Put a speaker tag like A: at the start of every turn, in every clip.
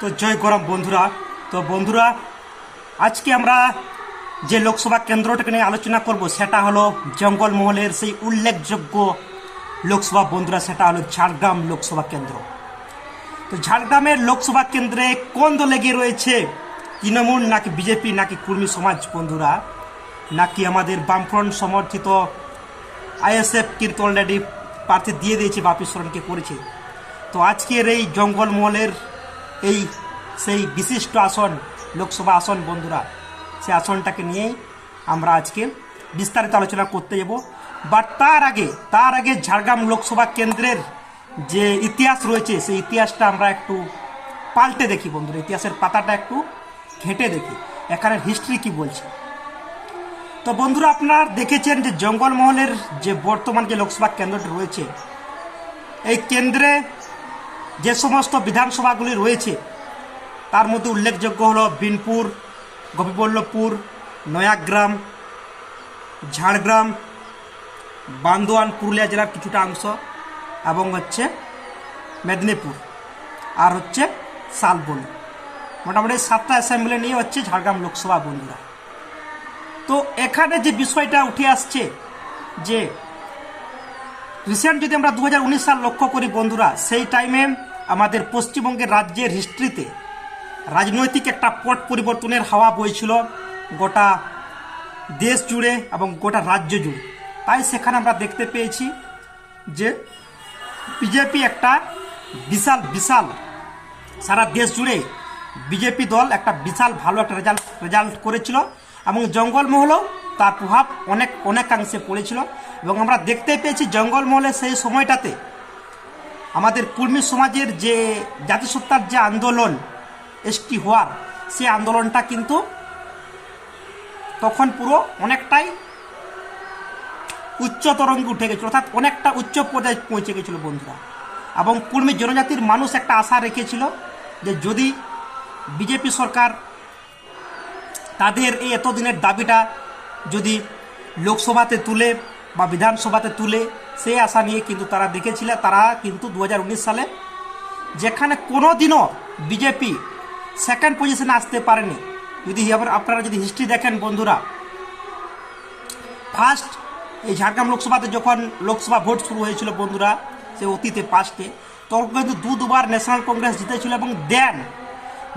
A: তো জয় গরম বন্ধুরা। তো বন্ধুরা, আজকে আমরা যে লোকসভা কেন্দ্রটাকে নিয়ে আলোচনা করব, সেটা হলো জঙ্গলমহলের সেই উল্লেখযোগ্য লোকসভা বন্ধুরা, সেটা হলো ঝাড়গ্রাম লোকসভা কেন্দ্র। তো ঝাড়গ্রামের লোকসভা কেন্দ্রে কোন দল এগিয়ে রয়েছে? তৃণমূল নাকি বিজেপি নাকি কুর্মী সমাজ বন্ধুরা? নাকি আমাদের বামফ্রন্ট সমর্থিত আইএসএফ কিন্তু অলরেডি প্রার্থী দিয়ে দিয়েছে বাপি করেছে? তো আজকের এই জঙ্গলমহলের এই, সেই বিশিষ্ট আসন, লোকসভা আসন বন্ধুরা সেই আসনটাকে নিয়েই আমরা আজকে বিস্তারিত আলোচনা করতে যাব। বাট তার আগে তার আগে ঝাড়গ্রাম লোকসভা কেন্দ্রের যে ইতিহাস রয়েছে, সেই ইতিহাসটা আমরা একটু পাল্টে দেখি বন্ধুরা। ইতিহাসের পাতাটা একটু ঘেঁটে দেখি। এখানের হিস্ট্রি কি বলছে? তো বন্ধুরা, আপনারা দেখেছেন যে জঙ্গলমহলের যে বর্তমান যে লোকসভা কেন্দ্রটি রয়েছে, এই কেন্দ্রে যে সমস্ত বিধানসভাগুলি রয়েছে, তার মধ্যে উল্লেখযোগ্য হলো বিনপুর, গোপীবল্লভপুর, নয়াগ্রাম, ঝাড়গ্রাম, বান্দোয়ান, পুরুলিয়া জেলার কিছুটা অংশ এবং হচ্ছে মেদিনীপুর আর হচ্ছে শালবনি। মোটামুটি সাতটা অ্যাসেম্বলি নিয়ে হচ্ছে ঝাড়গ্রাম লোকসভা বন্ধুরা। তো এখানে যে বিষয়টা উঠে আসছে যে রিসেন্ট যদি আমরা দু হাজার উনিশ সাল লক্ষ্য করি বন্ধুরা, সেই টাইমে আমাদের পশ্চিমবঙ্গের রাজ্যের হিস্ট্রিতে রাজনৈতিক একটা পট পরিবর্তনের হাওয়া বইছিল গোটা দেশ জুড়ে এবং গোটা রাজ্য জুড়ে। তাই সেখানে আমরা দেখতে পেয়েছি যে বিজেপি একটা বিশাল বিশাল সারা দেশ জুড়ে বিজেপি দল একটা বিশাল ভালো একটা রেজাল্ট রেজাল্ট করেছিল এবং জঙ্গলমহলও তার প্রভাব অনেক, অনেকাংশে পড়েছিল এবং আমরা দেখতে পেয়েছি জঙ্গলমহলে সেই সময়টাতে আমাদের কুর্মী সমাজের যে জাতিসত্তার যে আন্দোলন এসটি হওয়ার, সে আন্দোলনটা কিন্তু তখন পুরো অনেকটাই উচ্চ তরঙ্গে উঠে গেছিল, অর্থাৎ অনেকটা উচ্চ পর্যায়ে পৌঁছে গেছিল বন্ধুরা। এবং কুর্মী জনজাতির মানুষ একটা আশা রেখেছিল যে যদি বিজেপি সরকার তাদের এই এতদিনের দাবিটা যদি লোকসভাতে তুলে বা বিধানসভাতে তুলে সেই আশা নিয়ে কিন্তু তারা দেখেছিল। তারা কিন্তু দু হাজার উনিশ সালে যেখানে কোনো দিনও বিজেপি সেকেন্ড পজিশনে আসতে পারেনি। যদি আপনারা যদি হিস্ট্রি দেখেন বন্ধুরা ফার্স্ট এই ঝাড়গ্রাম লোকসভাতে যখন লোকসভা ভোট শুরু হয়েছিল বন্ধুরা, সে অতীতে পাস্টে তখন কিন্তু দু দুবার ন্যাশনাল কংগ্রেস জিতেছিল এবং দেন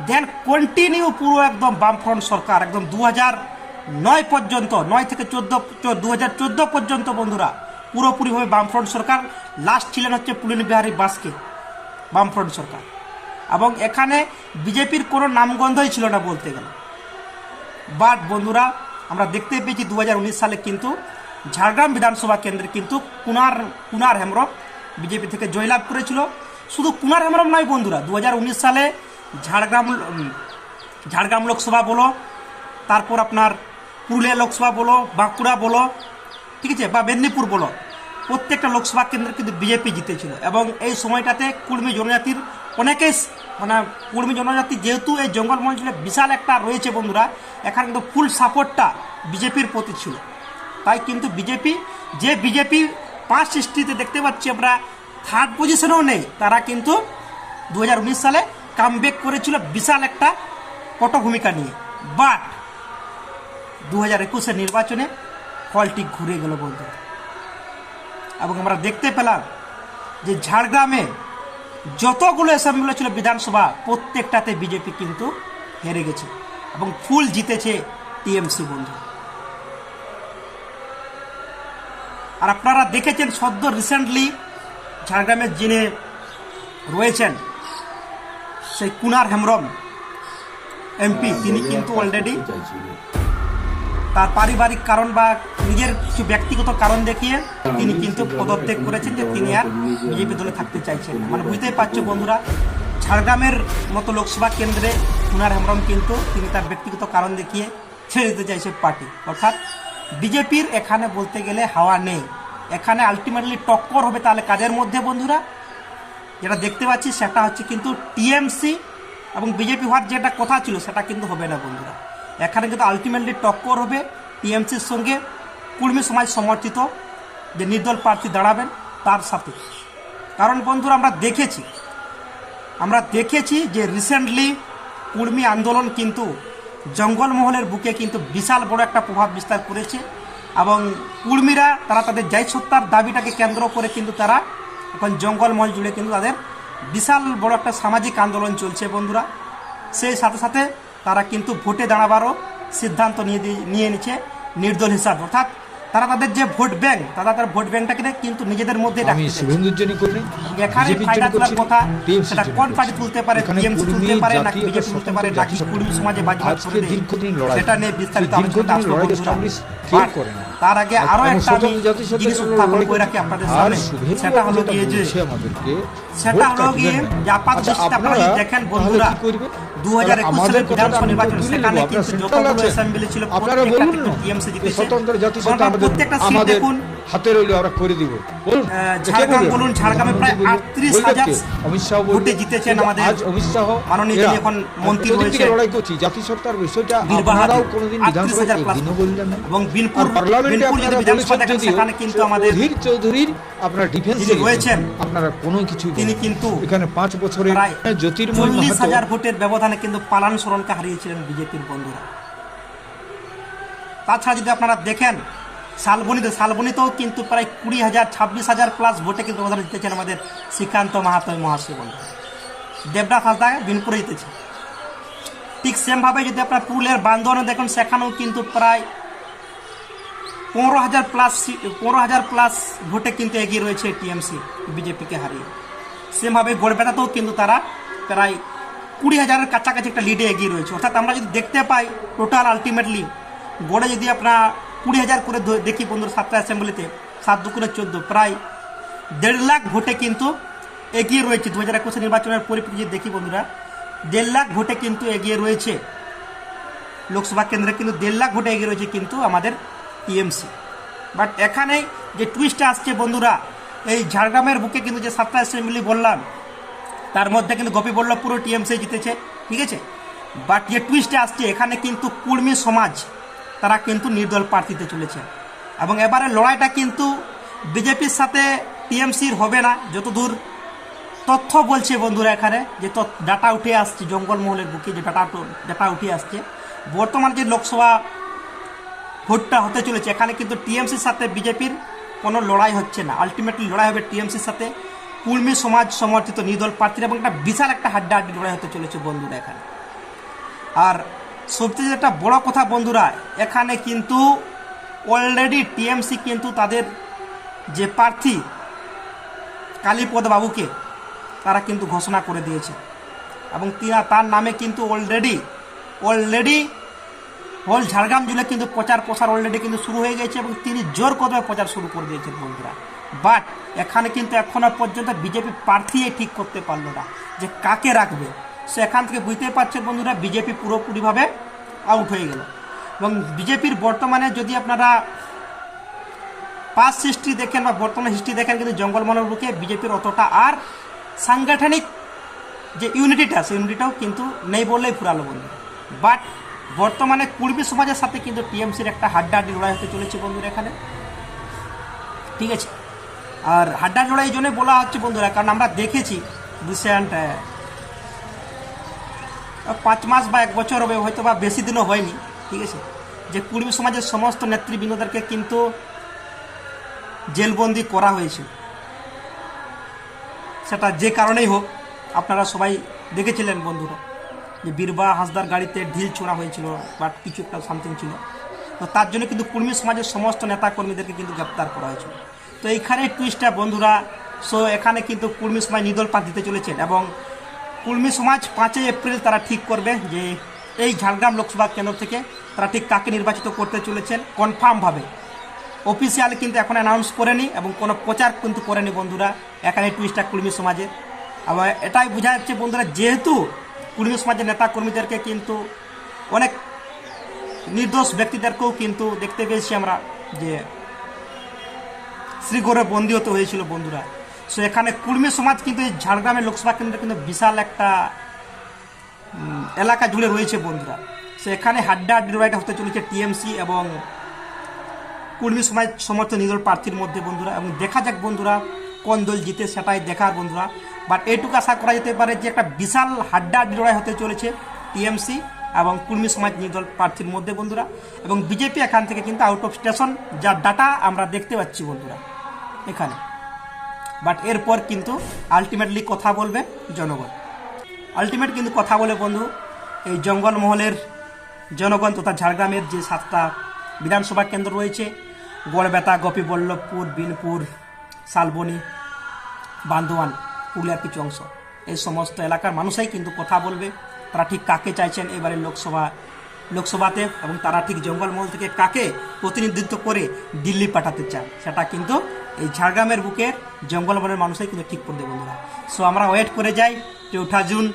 A: দেন কন্টিনিউ পুরো একদম বামফ্রন্ট সরকার, একদম দু হাজার নয় পর্যন্ত, নয় থেকে চোদ্দ দু হাজার চোদ্দ পর্যন্ত বন্ধুরা, পুরোপুরিভাবে বামফ্রন্ট সরকার। লাস্ট ছিলেন হচ্ছে পুলিন বিহারী বাসকে, বামফ্রন্ট সরকার। এবং এখানে বিজেপির কোনো নামগন্ধই ছিল না বলতে গেলে। বাট বন্ধুরা, আমরা দেখতে পেয়েছি দু হাজার উনিশ সালে কিন্তু ঝাড়গ্রাম বিধানসভা কেন্দ্রে কিন্তু কুনার কুনার হেমরম বিজেপি থেকে জয়লাভ করেছিল। শুধু কুনার হেমরম নয় বন্ধুরা দু হাজার উনিশ সালে ঝাড়গ্রাম ঝাড়গ্রাম লোকসভা বলো, তারপর আপনার পুরুলিয়া লোকসভা বলো বাঁকুড়া বলো, ঠিক আছে, বা মেদিনীপুর বলো, প্রত্যেকটা লোকসভা কেন্দ্রে কিন্তু বিজেপি জিতেছিল। এবং এই সময়টাতে কুর্মী জনজাতির অনেকেই মানে কুর্মী জনজাতি যেহেতু এই জঙ্গল মঞ্চলে বিশাল একটা রয়েছে বন্ধুরা, এখানে কিন্তু ফুল সাপোর্টটা বিজেপির প্রতি ছিল। তাই কিন্তু বিজেপি, যে বিজেপি পাঁচ সৃষ্টিতে দেখতে পাচ্ছি আমরা থার্ড পজিশনেও নেই। তারা কিন্তু দু হাজার উনিশ সালে কামব্যাক করেছিল বিশাল একটা পটভূমিকা নিয়ে। বাট দু হাজার একুশের নির্বাচনে ফলটি ঘুরে গেল বলতে এবং আমরা দেখতে পেলাম যে ঝাড়গ্রামে যতগুলো অ্যাসেম্বলি ছিল বিধানসভা, প্রত্যেকটাতে বিজেপি কিন্তু হেরে গেছে এবং ফুল জিতেছে টিএমসি বন্ধু। আর আপনারা দেখেছেন সদ্য রিসেন্টলি ঝাড়গ্রামের যিনি রয়েছেন, সেই কুনার হেমরম এমপি তিনি কিন্তু অলরেডি তার পারিবারিক কারণ বা নিজের কিছু ব্যক্তিগত কারণ দেখিয়ে তিনি কিন্তু পদত্যাগ করেছেন যে তিনি আর বিজেপি দলে থাকতে চাইছেন মানে বুঝতেই পারছ বন্ধুরা, ঝাড়গ্রামের মতো লোকসভা কেন্দ্রে কুনার হেমরম কিন্তু তিনি তার ব্যক্তিগত কারণ দেখিয়ে ছেড়ে দিতে চাইছে পার্টি। অর্থাৎ বিজেপির এখানে বলতে গেলে হাওয়া নেই। এখানে আলটিমেটলি টক্কর হবে তাহলে কাজের মধ্যে বন্ধুরা? যেটা দেখতে পাচ্ছি সেটা হচ্ছে কিন্তু টিএমসি এবং বিজেপি হওয়ার যেটা কথা ছিল সেটা কিন্তু হবে না বন্ধুরা। এখানে কিন্তু আলটিমেটলি টক্কর হবে টিএমসির সঙ্গে। কুর্মী সমাজ সমর্থিত। যে নির্দল প্রার্থী দাঁড়াবেন, তার সাথে। কারণ বন্ধুরা, আমরা দেখেছি আমরা দেখেছি যে রিসেন্টলি কুর্মী আন্দোলন কিন্তু জঙ্গলমহলের বুকে কিন্তু বিশাল বড় একটা প্রভাব বিস্তার করেছে এবং কুর্মীরা, তারা তাদের সত্তার দাবিটাকে কেন্দ্র করে কিন্তু তারা এখন জঙ্গলমহল জুড়ে কিন্তু তাদের বিশাল বড় একটা সামাজিক আন্দোলন চলছে বন্ধুরা। সেই সাথে সাথে তারা কিন্তু ভোটে দাঁড়াবারও সিদ্ধান্ত নিয়ে নিয়ে নিচ্ছে নির্দল হিসাব। অর্থাৎ তারা তাদের যে ভোট ব্যাংক তারা তার ভোট ব্যাংকটাকে কিন্তু নিজেদের মধ্যে এখানে ফায়দা তোলার কথা সেটা কোন পার্টি তুলতে পারে টিএমসি তুলতে পারে নাকি বিজেপি তুলতে পারে নাকি কুড়ি সমাজে
B: বাজি
A: সেটা নিয়ে বিস্তারিত আলোচনা তার আগে
B: আরও
A: একটা আমি জিনিস উত্থাপন করে রাখি আপনাদের সামনে। সেটা হলো গিয়ে যে সেটা হলো গিয়ে যে আপাত দৃষ্টিতে আপনারা দেখেন বন্ধুরা দু হাজার একুশ সালের বিধানসভা নির্বাচন সেখানে কিন্তু যতগুলো অ্যাসেম্বলি ছিল প্রত্যেকটা কিন্তু টিএমসি জিতেছে। প্রত্যেকটা সিট দেখুন।
B: হাতে রইলে আমরা করে দিব। বলুন
A: ঝাড়গ্রাম বলুন, ঝাড়গ্রামে প্রায়
B: প্রধানমন্ত্রী
A: 38
B: বলবেন
A: হাজার
B: অমিত শাহ
A: ভোটে জিতেছেন আমাদের
B: আজ অমিত শাহ
A: মাননীয় এখন মন্ত্রী
B: চতুর্দিকে লড়াই করছি জাতীয় সত্তার বিষয়টা আপনারাও কোনোদিন বিধানসভায় একদিনও বললেন না।
A: এবং বিনপুর
B: পার্লামেন্টে আপনারা বলেছেন
A: সেখানে কিন্তু আমাদের
B: অধীর চৌধুরীর আপনার ডিফেন্স
A: রয়েছেন,
B: আপনারা কোনো কিছু
A: তিনি কিন্তু
B: এখানে পাঁচ বছরের
A: প্রায়
B: জ্যোতির্ময়
A: চল্লিশ হাজার ভোটের ব্যবধানে কিন্তু পালান সরণকে হারিয়েছিলেন বিজেপির বন্ধুরা। তাছাড়া যদি আপনারা দেখেন শালবনিতে, শালবনিতেও কিন্তু প্রায় কুড়ি হাজার, ছাব্বিশ হাজার প্লাস ভোটে কিন্তু ব্যবধানে জিতেছেন আমাদের শ্রীকান্ত মাহাতো মহাশয় বন্ধু দেবনাথ হাসদা বিনপুরে জিতেছে। ঠিক সেমভাবে যদি আপনার পুরুলিয়ার বান্ধবনে দেখুন, সেখানেও কিন্তু প্রায় পনেরো হাজার প্লাস পনেরো হাজার প্লাস ভোটে কিন্তু এগিয়ে রয়েছে টিএমসি, বিজেপিকে হারিয়ে। সেমভাবে গড়বেতাতেও কিন্তু তারা প্রায় কুড়ি হাজারের কাছাকাছি একটা লিডে এগিয়ে রয়েছে। অর্থাৎ আমরা যদি দেখতে পাই টোটাল আলটিমেটলি গড়ে যদি আপনার কুড়ি হাজার করে দেখি বন্ধুর সাতটা অ্যাসেম্বলিতে সাত দুকুরে চোদ্দ, প্রায় দেড় লাখ ভোটে কিন্তু এগিয়ে রয়েছে। দু হাজার একুশে নির্বাচনের পরিপ্রেক্ষিতে দেখি বন্ধুরা, দেড় লাখ ভোটে কিন্তু এগিয়ে রয়েছে। লোকসভা কেন্দ্রে কিন্তু দেড় লাখ ভোটে এগিয়ে রয়েছে কিন্তু আমাদের টিএমসি বাট এখানে যে টুইস্টটা আসছে বন্ধুরা, এই ঝাড়গ্রামের বুকে কিন্তু যে সাতটা অ্যাসেম্বলি বললাম, তার মধ্যে কিন্তু গোপীবল্লভপুরও টিএমসি জিতেছে, ঠিক আছে? বাট যে টুইস্টে আসছে, এখানে কিন্তু কুর্মী সমাজ তারা কিন্তু নির্দল প্রার্থীতে চলেছে। এবং এবারে লড়াইটা কিন্তু বিজেপির সাথে টিএমসির হবে না। যতদূর তথ্য বলছে বন্ধুরা এখানে, যে ডাটা উঠে আসছে, জঙ্গলমহলের বুকে যে ডাটা ডাটা উঠে আসছে। বর্তমান যে লোকসভা ভোটটা হতে চলেছে, এখানে কিন্তু টিএমসির সাথে বিজেপির কোনো লড়াই হচ্ছে না। আলটিমেটলি লড়াই হবে টিএমসির সাথে। কুর্মী সমাজ সমর্থিত নির্দল প্রার্থীর এবং একটা বিশাল একটা হাড্ডাহাড্ডি লড়াই হতে চলেছে বন্ধুরা এখানে। আর সবচেয়ে একটা বড় কথা বন্ধুরা, এখানে কিন্তু অলরেডি টিএমসি কিন্তু তাদের যে প্রার্থী কালীপদ বাবুকে, তারা কিন্তু ঘোষণা করে দিয়েছে। এবং তার নামে কিন্তু অলরেডি অলরেডি হোল ঝাড়গ্রাম জুড়ে কিন্তু প্রচার প্রসার অলরেডি কিন্তু শুরু হয়ে গেছে এবং তিনি জোর কদমে প্রচার শুরু করে দিয়েছেন বন্ধুরা। বাট এখানে কিন্তু এখনও পর্যন্ত বিজেপি প্রার্থী ঠিক করতে পারল না যে কাকে রাখবে। সো এখান থেকে বুঝতেই পারছেন বন্ধুরা, বিজেপি পুরোপুরিভাবে আউট হয়ে গেল। এবং বিজেপির বর্তমানে যদি আপনারা পাস হিস্ট্রি দেখেন বা বর্তমান হিস্ট্রি দেখেন, কিন্তু জঙ্গলমহলের বুকে বিজেপির অতটা আর সাংগঠনিক যে ইউনিটিটা সেই ইউনিটিটাও কিন্তু নেই বললেই ফুরালো বন্ধু বাট বর্তমানে কুর্মী সমাজের সাথে কিন্তু টিএমসির একটা হাড্ডাহাড্ডি লড়াই হতে চলেছে, বন্ধুরা, এখানে। ঠিক আছে? আর হাড্ডা লড়াই এই জন্য বলা হচ্ছে, বন্ধুরা, কারণ আমরা দেখেছি রিসেন্ট পাঁচ মাস বা এক বছর হবে, হয়তো বা বেশি দিনও হয়নি, ঠিক আছে? যে কুর্মী সমাজের সমস্ত নেতৃবৃন্দদেরকে কিন্তু জেলবন্দি করা হয়েছে। সেটা যে কারণেই হোক, আপনারা সবাই দেখেছিলেন বন্ধুরা, যে বীরবা হাসদার গাড়িতে ঢিল ছোড়া হয়েছিল বা কিছু একটা সামথিং ছিল। তো তার জন্য কিন্তু কুর্মী সমাজের সমস্ত নেতা কর্মীদেরকে কিন্তু গ্রেপ্তার করা হয়েছিল। তো এইখানে টুইস্টটা বন্ধুরা সো এখানে কিন্তু কুর্মী সমাজ নিদল পাঠ দিতে চলেছেন এবং কুর্মী সমাজ পাঁচই এপ্রিল তারা ঠিক করবে যে এই ঝাড়গ্রাম লোকসভা কেন্দ্র থেকে তারা ঠিক কাকে নির্বাচিত করতে চলেছেন কনফার্মভাবে অফিসিয়ালি কিন্তু এখন অ্যানাউন্স করেনি এবং কোনো প্রচার কিন্তু করেনি বন্ধুরা। এখানে টুইস্টটা কুর্মী সমাজের। আবার এটাই বোঝা যাচ্ছে বন্ধুরা, যেহেতু কুর্মী সমাজের নেতা কর্মীদেরকে কিন্তু অনেক নির্দোষ ব্যক্তিদেরকেও কিন্তু দেখতে পেয়েছি আমরা যে শ্রীগড়ে বন্দী হতে হয়েছিল বন্ধুরা। সো এখানে কুর্মী সমাজ কিন্তু এই ঝাড়গ্রামের লোকসভা কেন্দ্রে কিন্তু বিশাল একটা এলাকা জুড়ে রয়েছে বন্ধুরা। সো এখানে হাড্ডা হাড্ডি লড়াইটা হতে চলেছে টিএমসি এবং কুর্মী সমাজ সমর্থ নির্দল প্রার্থীর মধ্যে বন্ধুরা। এবং দেখা যাক বন্ধুরা, কোন দল জিতে সেটাই দেখার বন্ধুরা। বাট এইটুকু আশা করা যেতে পারে যে একটা বিশাল হাড্ডা লড়াই হতে চলেছে টিএমসি এবং কুর্মী সমাজ নির্দল প্রার্থীর মধ্যে বন্ধুরা। এবং বিজেপি এখান থেকে কিন্তু আউট অফ স্টেশন যার ডাটা আমরা দেখতে পাচ্ছি বন্ধুরা, এখানে। বাট এরপর কিন্তু আলটিমেটলি কথা বলবে জনগণ। আলটিমেট কিন্তু কথা বলে বন্ধু, এই জঙ্গলমহলের জনগণ তথা ঝাড়গ্রামের যে সাতটা বিধানসভা কেন্দ্র রয়েছে, গড়বেতা, গোপীবল্লভপুর, বিনপুর, শালবনি, বান্দোয়ান, পুরুলিয়ার কিছু অংশ। এই সমস্ত এলাকার মানুষই কিন্তু কথা বলবে, তারা ঠিক কাকে চাইছেন এবারে লোকসভা, লোকসভাতে এবং তারা ঠিক জঙ্গলমহল থেকে কাকে প্রতিনিধিত্ব করে দিল্লি পাঠাতে চায়, সেটা কিন্তু এই ঝাড়গ্রামের বুকের জঙ্গলমহলের মানুষই কিন্তু ঠিক করে দেবে বন্ধুরা। সো আমরা ওয়েট করে যাই, চৌঠা জুন,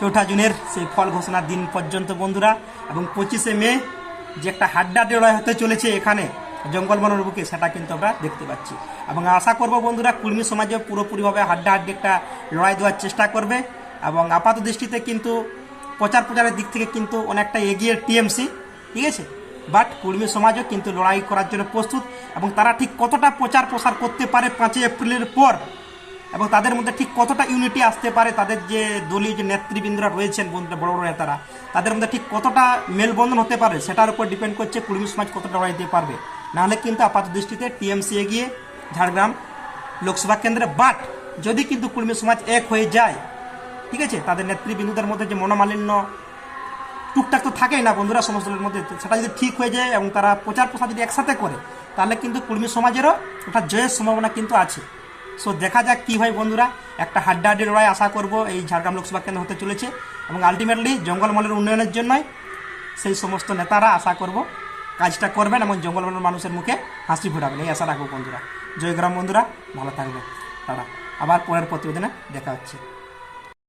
A: চৌঠা জুনের সেই ফল ঘোষণার দিন পর্যন্ত, বন্ধুরা। এবং পঁচিশে মে যে একটা হাড্ডা লড়াই হতে চলেছে এখানে জঙ্গলবনের বুকে, সেটা কিন্তু আমরা দেখতে পাচ্ছি। এবং আশা করব, বন্ধুরা, কুর্মী সমাজে পুরোপুরিভাবে হাড্ডা হাড্ডি একটা লড়াই দেওয়ার চেষ্টা করবে। এবং আপাত দৃষ্টিতে কিন্তু প্রচার প্রচারের দিক থেকে কিন্তু অনেকটা এগিয়ে টিএমসি, ঠিক আছে? বাট কুর্মী সমাজও কিন্তু লড়াই করার জন্য প্রস্তুত এবং তারা ঠিক কতটা প্রচার প্রসার করতে পারে পাঁচই এপ্রিলের পর এবং তাদের মধ্যে ঠিক কতটা ইউনিটি আসতে পারে, তাদের যে দলীয় যে নেতৃবৃন্দরা রয়েছেন বন্ধুরা, বড় বড় নেতারা, তাদের মধ্যে ঠিক কতটা মেলবন্ধন হতে পারে সেটার উপর ডিপেন্ড করছে কুর্মী সমাজ কতটা লড়াই দিতে পারবে। নাহলে কিন্তু আপাত দৃষ্টিতে টিএমসি এগিয়ে ঝাড়গ্রাম লোকসভা কেন্দ্রে বাট যদি কিন্তু কুর্মী সমাজ এক হয়ে যায়, ঠিক আছে? তাদের নেতৃবৃন্দদের মধ্যে যে মনোমালিন্য টুকটাক তো থাকেই না বন্ধুরা সমস্ত দলের মধ্যে। সেটা যদি ঠিক হয়ে যায় এবং তারা প্রচার প্রসার যদি একসাথে করে, তাহলে কিন্তু কুর্মী সমাজেরও ওটা জয়ের সম্ভাবনা কিন্তু আছে। সো দেখা যাক কী হয় বন্ধুরা। একটা হাড্ডাহাড্ডি লড়াই আশা করব এই ঝাড়গ্রাম লোকসভা কেন্দ্র হতে চলেছে এবং আলটিমেটলি জঙ্গলমহলের উন্নয়নের জন্যই সেই সমস্ত নেতারা আশা করব কাজটা করবেন এবং জঙ্গলমহলের মানুষের মুখে হাসি ফোটাবেন। এই আশা রাখব বন্ধুরা। জয়গ্রাম বন্ধুরা। ভালো থাকবেন। তারা আবার পরের প্রতিবেদনে দেখা হচ্ছে।